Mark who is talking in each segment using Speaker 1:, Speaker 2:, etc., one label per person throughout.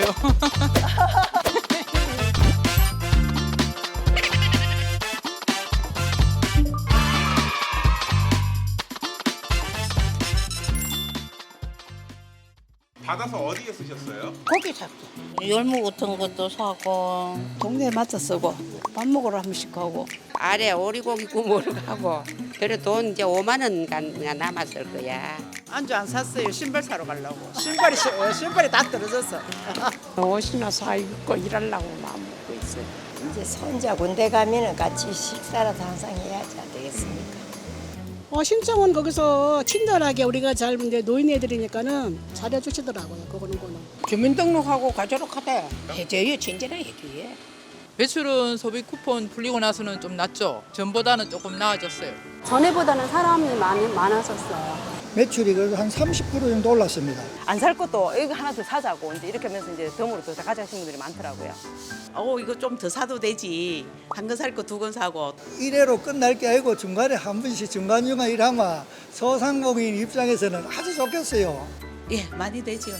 Speaker 1: 거예요.
Speaker 2: 받아서 어디에 쓰셨어요?
Speaker 3: 고기 잡기. 열무 같은 것도 사고
Speaker 4: 동네에 맞춰 쓰고 밥 먹으러 한 번씩 가고
Speaker 5: 아래 오리고기 구우러 가고 그래 돈 이제 5만 원가 남았을 거야.
Speaker 4: 안주 안 샀어요 신발 사러 가려고 신발이 시- 어, 신발이 다 떨어졌어
Speaker 6: 옷이나 사 입고 일하려고 마음 먹고 있어요.
Speaker 7: 이제 손자 군대 가면은 같이 식사라도 항상 해야지 안 되겠습니까?
Speaker 8: 어, 신청은 거기서 친절하게 우리가 잘 이제 노인 애들이니까는 잘해주시더라고요. 그거는 거는.
Speaker 6: 주민등록하고 가도록 하대. 해줘요, 친절하게 해줘요.
Speaker 1: 매출은 소비 쿠폰 풀리고 나서는 좀 낮죠. 전보다는 조금 나아졌어요.
Speaker 9: 전에보다는 사람이 많이 많아졌어요.
Speaker 10: 매출이 그래도 한 30% 정도 올랐습니다.
Speaker 11: 안 살 것도 이거 하나 더 사자고 이제 이렇게 하면서 이제 덤으로 더 가져가시는 분들이 많더라고요.
Speaker 4: 어 이거 좀 더 사도 되지 한 건 살 거 두 건 사고
Speaker 10: 일회로 끝날 게 아니고 중간에 한 번씩 중간중간 일하면 소상공인 입장에서는 아주 좋겠어요.
Speaker 4: 예 많이 되죠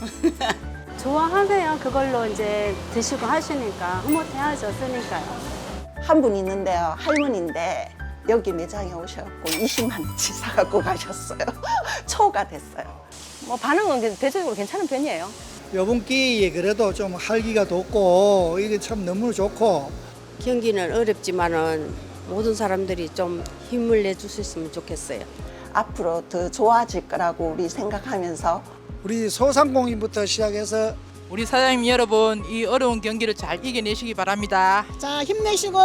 Speaker 9: 좋아하세요. 그걸로 이제 드시고 하시니까 흐뭇해하죠. 쓰니까요.
Speaker 7: 한 분 있는데요 할머니인데 여기 매장에 오셔갖고 20만 원치 사갖고 가셨어요. 초가 됐어요.
Speaker 11: 뭐 반응은 대체적으로 괜찮은 편이에요.
Speaker 10: 요번 기회에 그래도 좀 활기가 돋고 이게 참 너무 좋고
Speaker 6: 경기는 어렵지만은 모든 사람들이 좀 힘을 내주셨으면 좋겠어요.
Speaker 7: 앞으로 더 좋아질 거라고 우리 생각하면서
Speaker 10: 우리 소상공인부터 시작해서
Speaker 1: 우리 사장님 여러분 이 어려운 경기를 잘 이겨내시기 바랍니다.
Speaker 8: 자, 힘내시고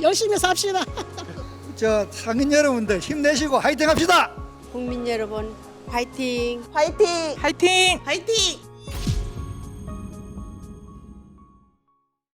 Speaker 8: 열심히 삽시다.
Speaker 10: 저 상인 여러분들 힘내시고 화이팅 합시다.
Speaker 6: 국민 여러분, 화이팅!
Speaker 7: 화이팅!
Speaker 1: 화이팅!
Speaker 4: 화이팅